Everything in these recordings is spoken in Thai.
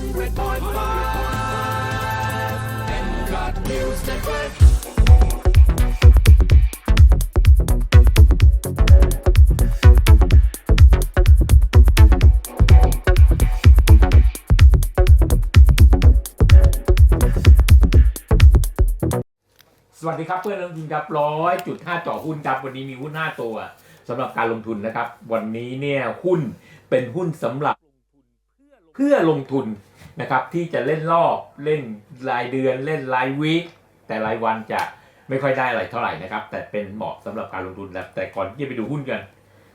สวัสดีครับเพื่อนลงทุนครับร้อยจุดห้าเจาะหุ้นครับวันนี้มีหุ้นห้าตัวสำหรับการลงทุนนะครับ วันนี้เนี่ยหุ้นเป็นหุ้นสำหรับเพื่อลงทุน นะครับที่จะเล่นรอบเล่นรายเดือนเล่นรายวีคแต่รายวันจะไม่ค่อยได้อะไรเท่าไหร่นะครับ แต่เป็นเหมาะสำหรับการลงทุนแล้วแต่ก่อนที่จะไปดูหุ้นกัน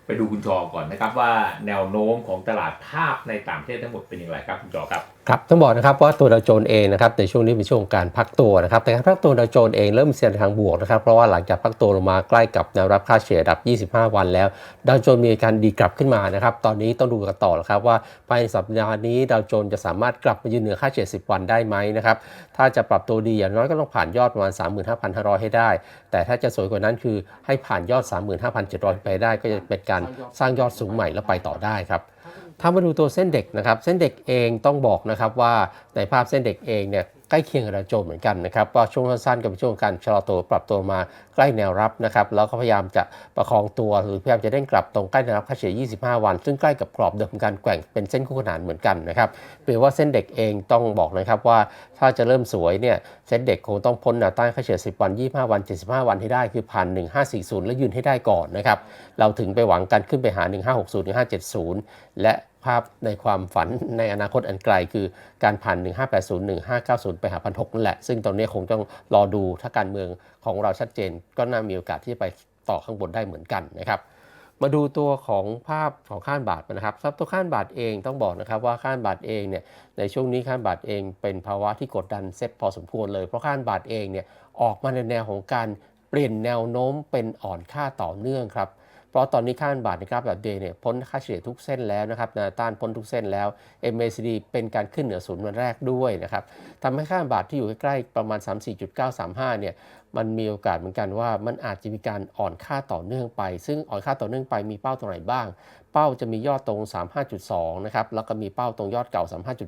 ไปดูคุณจอก่อนนะครับว่าแนวโน้มของตลาดภาพในต่างประเทศทั้งหมดเป็นอย่างไรครับคุณจอครับ ครับต้องบอกนะครับว่าตัวดาวโจนส์เองนะครับในช่วงนี้เป็นช่วงการพักตัวนะครับแต่การพักตัวดาวโจนส์เองเริ่มเสียทางบวกนะครับเพราะว่าหลังจากพักตัวลงมาใกล้กับแนวรับค่าเฉลี่ยดับ 25 วันแล้วดาวโจนส์มีการดีกลับขึ้นมานะครับตอนนี้ต้องดูกันต่อนะครับว่าภายในสัปดาห์นี้ดาวโจนส์จะสามารถกลับมายืนเหนือค่าเฉลี่ย 10 วันได้ไหมนะครับถ้าจะปรับตัวดีอย่างน้อยก็ต้องผ่านยอดประมาณ 35,500 ให้ได้ แต่ถ้าจะสวยกว่านั้นคือให้ผ่านยอด 35,700 ไปได้ ก็จะเป็นการสร้างยอดสูงใหม่แล้วไปต่อได้ครับ ถ้ามาดูตัวเส้นเด็กนะครับ เส้นเด็กเองต้องบอกนะครับว่าในภาพเส้นเด็กเองเนี่ยใกล้เคียงกับดาวโจนส์เหมือนกันนะครับว่าช่วงสั้นๆกับช่วงการชะลอตัวปรับตัวมาใกล้แนวรับนะครับแล้วก็พยายามจะประคองตัวหรือพยายามจะเด้งกลับตรงใกล้แนวรับค่าเฉลี่ย 25 วัน ซึ่งใกล้กับกรอบเดิมการแกว่งเป็นเส้นคู่ขนานเหมือนกันนะครับแปลว่าเส้นเด็กเองต้องบอกนะครับว่าถ้าจะเริ่มสวยเนี่ยเส้นเด็กคงต้องพ้นแนวต้านค่าเฉลี่ย 10 วัน 25 วัน 75 วันให้ได้คือผ่าน 1540 แล้วยืนให้ได้ก่อนนะครับเราถึงไปหวังการขึ้นไปหา 1560 1570 และ ภาพในความฝันในอนาคตอันไกล คือการผ่าน 1580 1590 ไปหา1,600นั่นแหละ ซึ่งตอนนี้คงต้องรอดูถ้าการเมืองของเราชัดเจน ก็น่ามีโอกาสที่จะไปต่อข้างบนได้เหมือนกันนะครับมาดูตัวของภาพของข้านบาทนะครับสำหรับตัวข้านบาทเองต้องบอกนะครับว่าข้านบาทเองเนี่ยในช่วงนี้ข้านบาทเองเป็นภาวะที่กดดันเซ็ตพอสมควรเลยเพราะข้านบาทเองเนี่ยออกมาในแนวของการเปลี่ยนแนวโน้มเป็นอ่อนค่าต่อเนื่องครับ เพราะตอนนี้ค่าเงินบาทในกราฟแบบเดย์เนี่ยพ้นค่าเฉลี่ยทุกเส้นแล้วนะครับนวต้านพ้นทุกเส้นแล้ว MACD เป็นการขึ้นเหนือศูนย์วันแรกด้วยนะครับทำให้ค่าเงินบาทที่อยู่ใกล้ๆประมาณ 34.935เนี่ยมันมีโอกาสเหมือนกันว่ามันอาจจะมีการอ่อนค่าต่อเนื่องไป ซึ่งอ่อนค่าต่อเนื่องไปมีเป้าตรงไหนบ้าง เป้าจะมียอดตรง 35.2 นะครับแล้วก็มีเป้าตรงยอดเก่า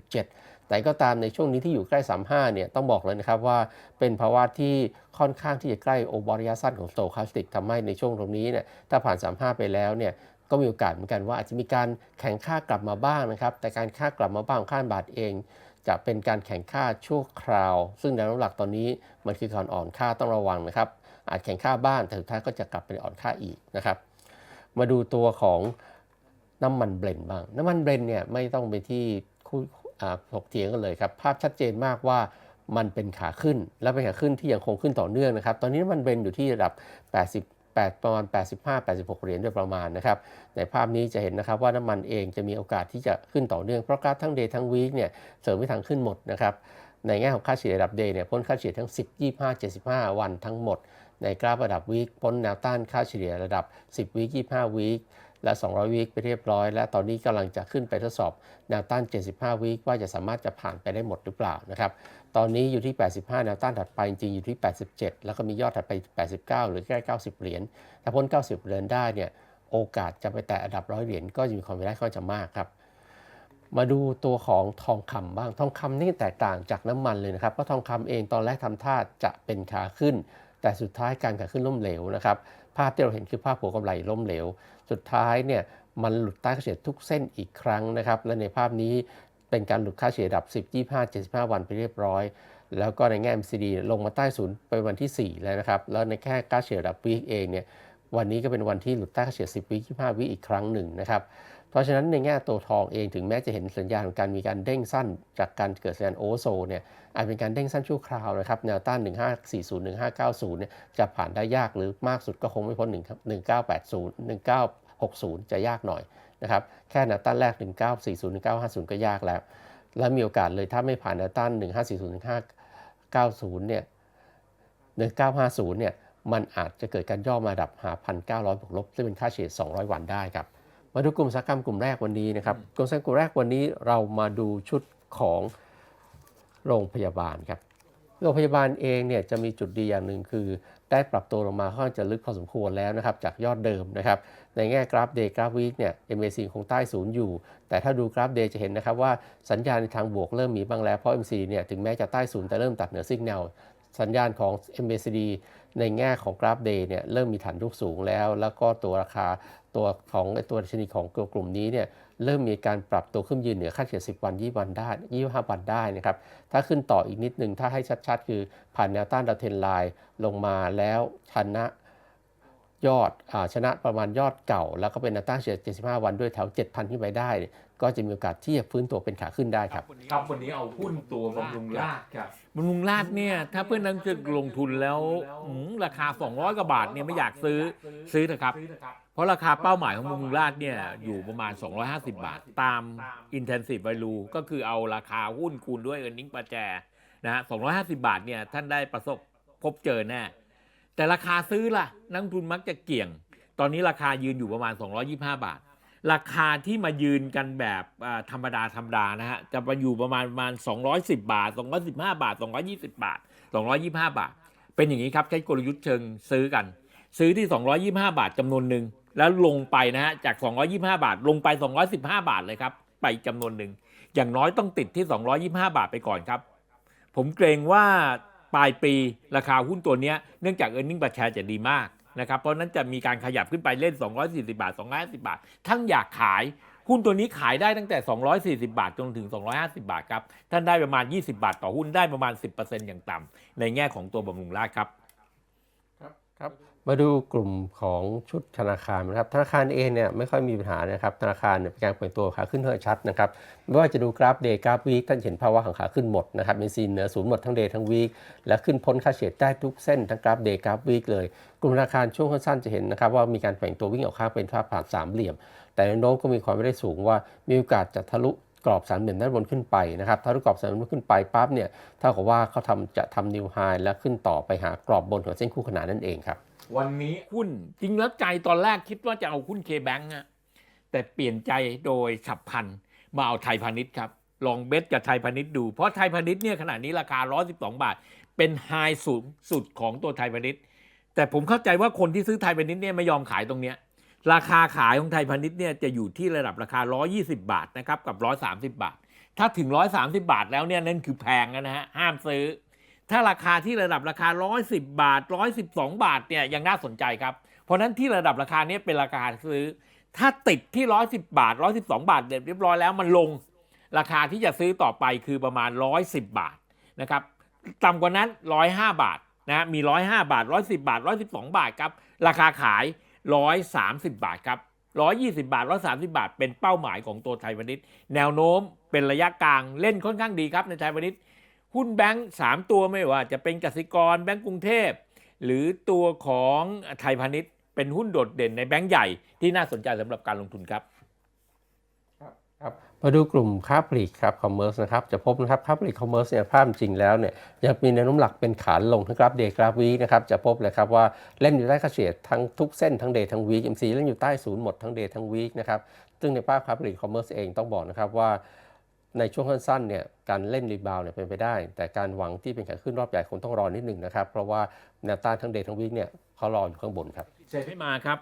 35.7 แต่ก็ตามในช่วงนี้ที่อยู่ใกล้ 35 เนี่ยต้องบอกเลยนะครับว่าเป็นภาวะที่ค่อนข้างที่จะใกล้โอบอระยะสั้นของโตคาสติกทำให้ในช่วงตรงนี้เนี่ยถ้าผ่าน 35 ไปแล้วเนี่ยก็มีโอกาสเหมือนกันว่าอาจจะมีการแข่งค่ากลับมาบ้างนะครับ แต่การค่ากลับมาบ้างของค่าบาทเอง จะเป็นการแข่งค่าชั่วคราว ซึ่งแนวโน้มหลักตอนนี้มันคือการอ่อนค่าต้องระวังนะครับ อาจแข่งค่าบ้างแต่สุดท้ายก็จะกลับไปอ่อนค่าอีกนะครับ มาดูตัวของน้ำมันเบรนด์บ้าง น้ำมันเบรนเนี่ยไม่ต้องไปที่คู่ ถกเถียงกันเลยครับ ภาพชัดเจนมากว่ามันเป็นขาขึ้น และเป็นขาขึ้นที่ยังคงขึ้นต่อเนื่องนะครับ ตอนนี้น้ำมันเบรนอยู่ที่ระดับ88ประมาณ 85 86 เหรียญโดยประมาณนะครับ ในภาพนี้จะเห็นนะครับว่าน้ำมันเองจะมีโอกาสที่จะขึ้นต่อเนื่อง เพราะกราฟทั้งเดย์ทั้งวีคเนี่ยเสริมไม่ทางขึ้นหมดนะครับ ในแง่ของค่าเฉลี่ยระดับเดย์เนี่ยพ้นค่าเฉลี่ยทั้ง 10 25 75 วันทั้งหมด ในกราฟระดับวีคพ้นแนวต้านค่าเฉลี่ยระดับ 10วีค25วีค และ 200 วีคไปเรียบร้อย และตอนนี้กำลังจะขึ้นไปทดสอบแนวต้าน 75 วีคว่าจะสามารถจะผ่านไปได้หมดหรือเปล่านะครับ ตอนนี้อยู่ที่ 85 แนวต้านถัดไปจริงอยู่ที่ 87 แล้วก็มียอดถัดไป 89 หรือใกล้90 เหรียญ ถ้าพ้น 90 เหรียญได้เนี่ยโอกาสจะไปแตะระดับ100เหรียญก็จะมีความเป็นไปได้ค่อนจะมากครับมาดูตัวของทองคำบ้าง ทองคำนี่แตกต่างจากน้ำมันเลยนะครับ เพราะทองคำเองตอนแรกทำท่าจะเป็นขาขึ้น แต่สุดท้ายการขาขึ้นล้มเหลวนะครับ ภาพที่เราเห็นคือภาพหัวกำไรล้มเหลว สุดท้ายเนี่ยมันหลุดใต้ค่าเฉลี่ยทุกเส้นอีกครั้งนะครับและในภาพนี้เป็นการหลุดค่าเฉลี่ยดับ 10 25 75 วันไปเรียบร้อย แล้วก็ในแง่ MCD ลงมาใต้ศูนย์ไปวันที่ 4 แล้วนะครับ แล้วในแค่ค่าเฉลี่ยดับวีคเองเนี่ยวันนี้ก็เป็นวันที่หลุดใต้ค่าเฉลี่ย10วิ25วิอีกครั้งหนึ่งนะครับ เพราะฉะนั้นในแง่ตัวทองเองถึงแม้จะเห็นสัญญาณของการมีการเด้งสั้น จากการเกิดสัญญาณโอโซเนี่ยอาจเป็นการเด้งสั้นชั่วคราวนะครับแนวต้าน 1540 1590เนี่ยจะผ่านได้ยากหรือมากสุดก็คงไม่พ้น 1980 1960 จะยากหน่อยนะครับแค่แนวต้านแรก 1940 1950 ก็ยากแล้ว และมีโอกาสเลยถ้าไม่ผ่านแนวต้าน 1540 1590เนี่ย1950เนี่ยมันอาจจะเกิดการย่อมาดับหา1,900บวกลบซึ่งเป็นค่าเฉลี่ย200 วันได้ครับ มาดูกลุ่มอุตสาหกรรมกลุ่มแรกวันนี้นะครับกลุ่มอุตสาหกรรมกลุ่มแรกวันนี้เรามาดูชุดของโรงพยาบาลครับโรงพยาบาลเองเนี่ยจะมีจุดดีอย่างหนึ่งคือ ได้ปรับตัวลงมาค่อนข้างจะลึกพอสมควรแล้วนะครับจากยอดเดิมนะครับในแง่กราฟ day กราฟ week เนี่ย MAC คงใต้ศูนย์อยู่ แต่ถ้าดูกราฟ day จะเห็นนะครับว่าสัญญาณในทางบวกเริ่มมีบ้างแล้วเพราะ MC เนี่ยถึงแม้จะใต้ศูนย์แต่เริ่มตัดเหนือซิกแนลสัญญาณของ MACD ในแง่ของกราฟ day เนี่ยเริ่มมีฐานยุกสูงแล้ว แล้วก็ตัวราคา ตัวของไอ้ตัวดัชนีของกลุ่มนี้เนี่ยเริ่มมีการปรับตัวขึ้นยืนเหนือค่าเฉลี่ย10 วัน 20 วันได้25 วันได้นะครับ ถ้าขึ้นต่ออีกนิดนึง ถ้าให้ชัดๆ คือผ่านแนวต้านดาวเทนไลน์ลงมาแล้วชนะยอดอาชนะประมาณยอดเก่า แล้วก็เป็นแนวต้านเฉลี่ย75 วันด้วยแถว 7,000 ขึ้นไปได้เนี่ยก็จะมีโอกาสที่จะฟื้นตัวเป็นขาขึ้นได้ครับ ครับวันนี้เอาหุ้นตัวบำรุงราษฎร์ครับบำรุงราษฎร์เนี่ยถ้าเพื่อนนักจะลงทุนแล้วอืมราคา 200กว่าบาทเนี่ยไม่อยากซื้อซื้อเถอะครับ เพราะราคาเป้าหมายของบำรุงราษฎร์เนี่ยอยู่ประมาณ 250 บาท ตาม intensive value ก็คือเอาราคาหุ้นคูณด้วย earning per share นะฮะ250 บาทเนี่ยท่านได้ประสบพบเจอแน่แต่ราคาซื้อล่ะ นักลงทุนมักจะเกี่ยง ตอนนี้ราคายืนอยู่ประมาณ 225 บาท ราคาที่มายืนกันแบบอ่าธรรมดาธรรมดานะฮะจะไปอยู่ประมาณประมาณ 210 บาท 215 บาท 220 บาท 225 บาท เป็นอย่างนี้ครับใช้กลยุทธ์เชิงซื้อกัน ซื้อที่ 225 บาทจำนวนหนึ่ง แล้วลงไปนะฮะจาก 225 บาท ลงไป 215 บาทเลยครับ ไปจำนวนหนึ่ง อย่างน้อยต้องติดที่ 225 บาทไปก่อนครับ ผมเกรงว่าปลายปีราคาหุ้นตัวนี้เนื่องจาก e a r n i n g บัตแชร์จะดีมากนะครับเพราะนั้นจะมีการขยับขึ้นไปเล่น 240 บาท 250 บาท ทั้งอยากขายหุ้นตัวนี้ขายได้ตั้งแต่ 240 บาทจนถึง 250 บาทครับ ท่านได้ประมาณ 20 บาทต่อหุ้นได้ประมาณ 10%อย่างต่ำในแง่ของตัวบำรุงราษฎร์ครับ ครับ มาดูกลุ่มของชุดธนาคารนะครับธนาคารเองเนี่ยไม่ค่อยมีปัญหานะครับธนาคารเนี่ยเป็นการเปลี่ยนตัวขาขึ้นเท่าชัดนะครับไม่ว่าจะดูกราฟเดย์กราฟวีคท่านเห็นภาวะของขาขึ้นหมดนะครับเป็นซีนเหนือศูนย์หมดทั้งเดย์ทั้งวีคและขึ้นพ้นค่าเฉลี่ยได้ทุกเส้นทั้งกราฟเดย์กราฟวีคเลย กลุ่มธนาคารช่วงสั้นๆจะเห็นนะครับว่ามีการแฝงตัววิ่งออกข้างเป็นภาพผ่านสามเหลี่ยม แต่แนวโน้มก็มีความไม่ได้สูงว่ามีโอกาสจะทะลุกรอบสามเหลี่ยมด้านบนขึ้นไปนะครับทะลุกรอบสามเหลี่ยมขึ้นไปปั๊บเนี่ยเท่ากับว่าเขาทำจะทำนิวไฮและขึ้นต่อไปหากรอบบนของเส้นคู่ขนานนั่นเองครับ วันนี้หุ้นจริงแล้วใจตอนแรกคิดว่าจะเอาหุ้นเคแบงก์อะแต่เปลี่ยนใจโดยฉับพลันมาเอาไทยพาณิชย์ครับ ลองเบสกับไทยพาณิชย์ดู เพราะไทยพาณิชย์เนี่ยขณะนี้ราคา 112 บาท เป็นไฮสูงสุดของตัวไทยพาณิชย์ แต่ผมเข้าใจว่าคนที่ซื้อไทยพาณิชย์เนี่ยไม่ยอมขายตรงเนี้ยราคาขายของไทยพาณิชย์เนี่ยจะอยู่ที่ระดับราคา 120 บาทนะครับกับ 130 บาท ถ้าถึง 130 บาทแล้วเนี่ยนั่นคือแพงแล้วนะฮะห้ามซื้อ ถ้าราคาที่ระดับราคา 110 บาท 112 บาทเนี่ยยังน่าสนใจครับ เพราะนั้นที่ระดับราคาเนี้เป็นราคาซื้อ ถ้าติดที่ 110 บาท 112 บาทเรียบร้อยแล้วมันลง ราคาที่จะซื้อต่อไปคือประมาณ 110 บาทนะครับต่ำกว่านั้น 105 บาทนะมี 105 บาท 110 บาท 112 บาทครับราคาขาย 130 บาทครับ120 บาท 130 บาท เป็นเป้าหมายของตัวไทยพาณิชย์แนวโน้มเป็นระยะกลางเล่นค่อนข้างดีครับในไทยพาณิชย์ หุ้นแบงก์สามตัวไม่ว่า จะเป็นกสิกรแบงก์กรุงเทพ หรือตัวของไทยพาณิชย์ เป็นหุ้นโดดเด่นในแบงก์ใหญ่ที่น่าสนใจสำหรับการลงทุนครับครับมาดูกลุ่มค้าปลีกครับคอมเมอร์สนะครับจะพบนะครับค้าปลีกคอมเมอร์สเนี่ยภาพจริงแล้วเนี่ยยังมีแนวโน้มหลักเป็นขาลงทั้งกราฟเดย์กราฟวีนะครับจะพบเลยครับว่าเล่นอยู่ใต้ค่าเฉลี่ยทั้งทุกเส้นทั้งเดย์ทั้งวีคเอ็มซีเล่นอยู่ใต้ศูนย์หมดทั้งเดย์ทั้งวีคนะครับซึ่งในภาพค้าปลีกคอมเมอร์สเองต้องบอกนะครับว่า ในช่วงสั้นๆเนี่ยการเล่นรีบาวเนี่ยเป็นไปได้ แต่การหวังที่เป็นขาขึ้นรอบใหญ่คงต้องรอนิดหนึ่งนะครับ เพราะว่าแนวต้านทั้งเดย์ทั้งวีคเนี่ยเขารออยู่ข้างบนครับเศรษฐไม่มาครับ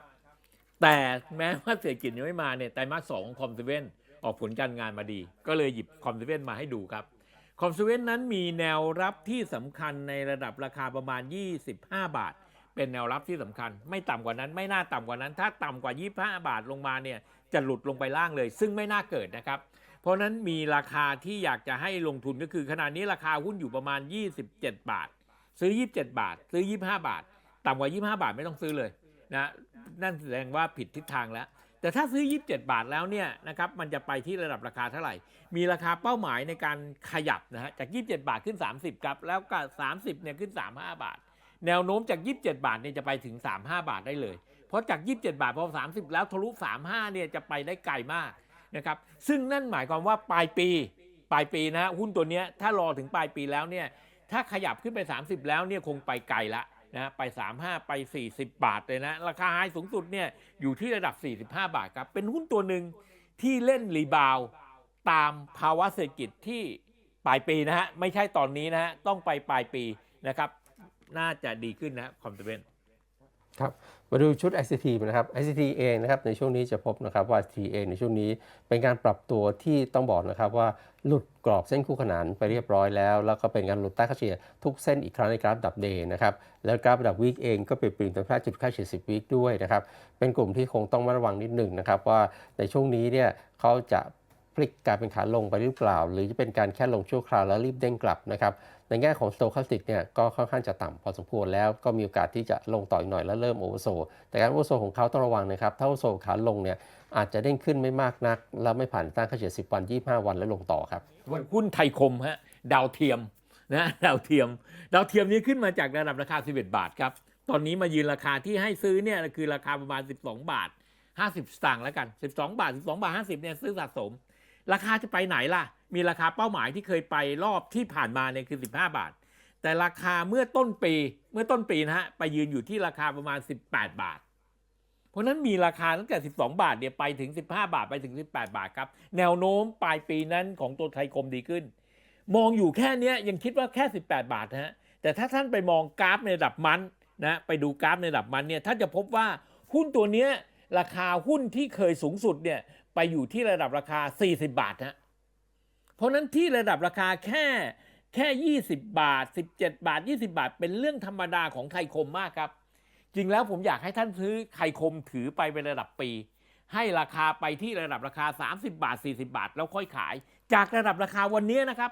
แต่แม้ว่าเศรษฐกิจยังไม่มาเนี่ยไตรมาสสองของคอมเซเว่นออกผลการงานมาดี ก็เลยหยิบคอมเซเว่นมาให้ดูครับคอมเซเว่นนั้นมีแนวรับที่สำคัญในระดับราคาประมาณ 25 บาท เป็นแนวรับที่สำคัญ ไม่ต่ำกว่านั้น ไม่น่าต่ำกว่านั้น ถ้าต่ำกว่า 25 บาทลงมาเนี่ยจะหลุดลงไปล่างเลย ซึ่งไม่น่าเกิดนะครับ เพราะฉะนั้นมีราคาที่อยากจะให้ลงทุนก็คือขณะนี้ราคาหุ้นอยู่ประมาณ 27 บาท ซื้อ 27 บาท ซื้อ 25 บาท ต่ำกว่า 25 บาทไม่ต้องซื้อเลยนะนั่นแสดงว่าผิดทิศทางแล้ว แต่ถ้าซื้อ 27 บาทแล้วเนี่ยนะครับมันจะไปที่ระดับราคาเท่าไหร่ มีราคาเป้าหมายในการขยับนะฮะจาก 27 บาทขึ้น 30ครับแล้วก็ 30เนี่ยขึ้น 35 บาท แนวโน้มจาก 27 บาทเนี่ยจะไปถึง 35 บาทได้เลย เพราะจาก 27 บาทพอ 30 แล้วทะลุ 35เนี่ยจะไปได้ไกลมาก นะครับซึ่งนั่นหมายความว่าปลายปีปลายปีนะฮะหุ้นตัวนี้ถ้ารอถึงปลายปีแล้วเนี่ยถ้าขยับขึ้นไป 30 แล้วเนี่ยคงไปไกลละนะไป 35 ไป 40 บาทเลยนะ ราคาไฮสูงสุดเนี่ยอยู่ที่ระดับ 45 บาทครับ เป็นหุ้นตัวหนึ่งที่เล่นรีบาวตามภาวะเศรษฐกิจที่ปลายปีนะฮะ ไม่ใช่ตอนนี้นะฮะ ต้องไปปลายปีนะครับ น่าจะดีขึ้นนะคอมเมนต์ครับ มาดูชุด ICT นะครับ ICT เองนะครับในช่วงนี้จะพบนะครับว่า T เองในช่วงนี้เป็นการปรับตัวที่ต้องบอกนะครับว่าหลุดกรอบเส้นคู่ขนานไปเรียบร้อยแล้ว แล้วก็เป็นการหลุดใต้ค่าเฉลี่ยทุกเส้นอีกครั้งในกราฟดับเดย์นะครับแล้วกราฟดับวีคเองก็เปลี่ยนเปลี่ยนเป็นค่าจุดค่าเฉลี่ย10วีคด้วยนะครับเป็นกลุ่มที่คงต้องระวังนิดหนึ่งนะครับว่าในช่วงนี้เนี่ยเขาจะ พลิกกลายเป็นขาลงไปหรือเปล่า หรือจะเป็นการแค่ลงชั่วคราวแล้วรีบเด้งกลับนะครับในแง่ของสโตคาสติกเนี่ยก็ค่อนข้างจะต่ำพอสมควรแล้วก็มีโอกาสที่จะลงต่ออีกหน่อยแล้วเริ่มโอเวอร์โซแต่การโอเวอร์โซของเขาต้องระวังนะครับถ้าโอเวอร์โซขาลงเนี่ยอาจจะเด้งขึ้นไม่มากนัก แล้วไม่ผ่านต้านค่าเฉลี่ย10 วัน 25 วันแล้วลงต่อครับวันหุ้นไทยคมฮะดาวเทียมนะดาวเทียม ดาวเทียมนี้ขึ้นมาจากระดับราคา 11 บาทครับตอนนี้มายืนราคาที่ให้ซื้อเนี่ยคือราคาประมาณ 12 บาท 50 สตางค์แล้วกัน 12 บาท 12 บาท 50เนี่ยซื้อสะสม ราคาจะไปไหนล่ะ มีราคาเป้าหมายที่เคยไปรอบที่ผ่านมาเนี่ยคือ 15 บาท แต่ราคาเมื่อต้นปีเมื่อต้นปีนะฮะไปยืนอยู่ที่ราคาประมาณ 18 บาท เพราะนั้นมีราคาตั้งแต่ 12 บาทเนี่ยไปถึง 15 บาทไปถึง 18 บาทครับ แนวโน้มปลายปีนั้นของตัวไทยคมดีขึ้น มองอยู่แค่นี้ยยังคิดว่าแค่ 18 บาทนะฮะแต่ถ้าท่านไปมองกราฟในระดับมันนะไปดูกราฟในระดับมันเนี่ยท่านจะพบว่าหุ้นตัวเนี้ยราคาหุ้นที่เคยสูงสุดเนี่ย ไปอยู่ที่ระดับราคา 40 บาทฮะเพราะนั้นที่ระดับราคาแค่แค่ 20 บาท 17 บาท 20 บาท เป็นเรื่องธรรมดาของไทยคมมากครับ จริงแล้วผมอยากให้ท่านซื้อไข่คมถือไปเป็นระดับปี ให้ราคาไปที่ระดับราคา 30 บาท 40 บาท แล้วค่อยขาย จากระดับราคาวันนี้นะครับ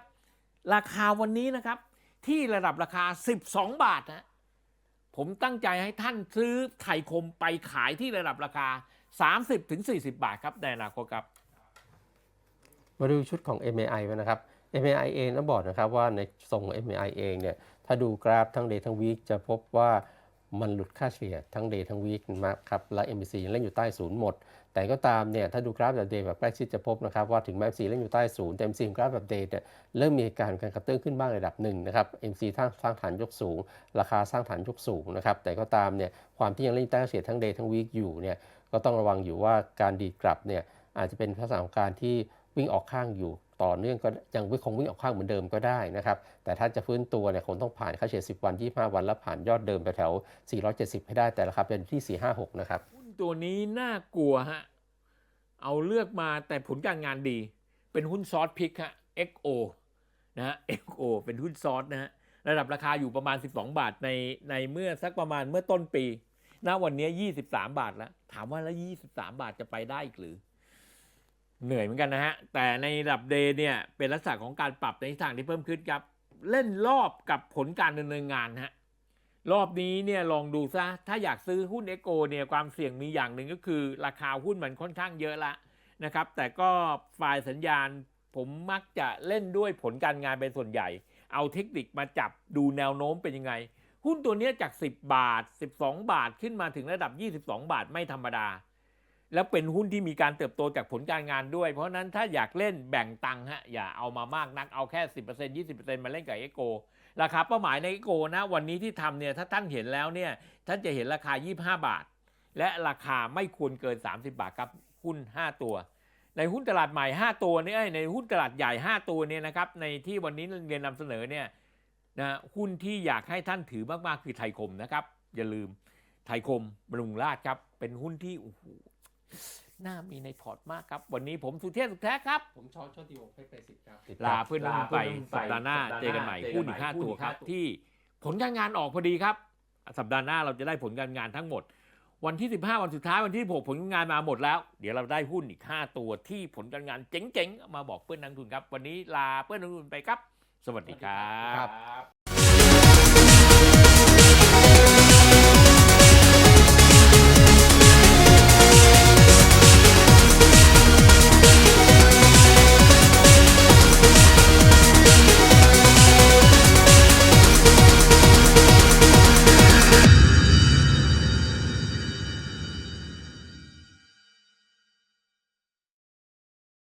ราคาวันนี้นะครับ ที่ระดับราคา 12 บาทนะผมตั้งใจให้ท่านซื้อไข่คมไปขายที่ระดับราคา 30-40 บาทครับในอนาคตครับ มาดูชุดของ MAI ไว้นะครับ MAI เองต้องบอกนะครับว่าในทรง MAI เองเนี่ยถ้าดูกราฟทั้ง day ทั้ง week จะพบว่ามันหลุดค่าเฉลี่ยทั้ง day ทั้ง week มากครับและ MAC ยังเล่นอยู่ใต้ศูนย์หมด แต่ก็ตามเนี่ยถ้าดูกราฟแบบ day แบบใกล้ชิดจะพบนะครับว่าถึงแม้ MC เล่นอยู่ใต้ศูนย์แต่ MACD ของกราฟแบบ day เนี่ยเริ่มมีการการกระเตื้องขึ้นบ้างระดับหนึ่งนะครับ MACD สร้างสร้างฐานยกสูง ราคาสร้างฐานยกสูงนะครับแต่ก็ตามเนี่ยความที่ยังเล่นใต้เฉลี่ยทั้ง day ทั้ง week อยู่เนี่ย ก็ต้องระวังอยู่ว่าการดีดกลับเนี่ยอาจจะเป็นลักษณะของการที่วิ่งออกข้างอยู่ต่อเนื่องก็ยังคงวิ่งออกข้างเหมือนเดิมก็ได้นะครับ แต่ถ้าจะฟื้นตัวเนี่ยคงต้องผ่านค่าเฉลี่ย10 วัน 25 วัน แล้วผ่านยอดเดิมไปแถว 470 ให้ได้แต่ราคาเป็นที่ 456 นะครับหุ้นตัวนี้น่ากลัวฮะ เอาเลือกมาแต่ผลการงานดี เป็นหุ้นซอสพิกฮะ XO นะฮะ XO เป็นหุ้นซอสนะฮะ ระดับราคาอยู่ประมาณ 12 บาทในในเมื่อสักประมาณเมื่อต้นปี ณวันนี้23บาทแล้ว ถามว่าแล้ว23บาทจะไปได้อีกหรือ เหนื่อยเหมือนกันนะฮะ แต่ในระดับเดย์เนี่ย เป็นลักษณะของการปรับในทิศทางที่เพิ่มขึ้นครับ เล่นรอบกับผลการดำเนินงานฮะ รอบนี้เนี่ยลองดูซะ ถ้าอยากซื้อหุ้นเอโกเนี่ยความเสี่ยงมีอย่างหนึ่งก็คือ ราคาหุ้นมันค่อนข้างเยอะละนะครับ แต่ก็ฝ่ายสัญญาณผมมักจะเล่นด้วยผลการงานเป็นส่วนใหญ่ เอาเทคนิคมาจับดูแนวโน้มเป็นยังไง หุ้นตัวนี้จาก 10 บาท 12 บาทขึ้นมาถึงระดับ 22 บาทไม่ธรรมดา แล้วเป็นหุ้นที่มีการเติบโตจากผลการงานด้วย เพราะนั้นถ้าอยากเล่นแบ่งตังค์ฮะอย่าเอามามากนักเอาแค่ 10% 20%มาเล่นกับเอโกราคาเป้าหมายในเอโกนะวันนี้ที่ทำเนี่ยถ้าท่านเห็นแล้วเนี่ยท่านจะเห็นราคา 25 บาท และราคาไม่ควรเกิน 30 บาทครับหุ้น 5 ตัว ในหุ้นตลาดใหม่ 5 ตัวเนี่ยเอ้ยในหุ้นตลาดใหญ่ 5 ตัวเนี่ยนะครับในที่วันนี้เรียนนำเสนอเนี่ย นะหุ้นที่อยากให้ท่านถือมากๆ คือไทยคมนะครับ อย่าลืมไทยคมบำรุงราชครับ เป็นหุ้นที่โอ้โหน่ามีในพอร์ตมากครับ วันนี้ผมสุเทพสุขแท้ครับ ผมชอบชอบดีวงเพชรไปสิบครับ ลาเพื่อนร่วมไปสัปดาห์หน้าเจอกันใหม่หุ้นอีกห้าตัวครับ ที่ผลการงานออกพอดีครับ สัปดาห์หน้าเราจะได้ผลการงานทั้งหมด วันที่ 15 วันสุดท้ายวันที่6ผลการงานมาหมดแล้ว เดี๋ยวเราได้หุ้นอีก 5 ตัวที่ผลการงานเจ๋งๆมาบอกเพื่อนนักลงทุนครับ วันนี้ลาเพื่อนนักลงทุนไปครับ สวัสดีครับ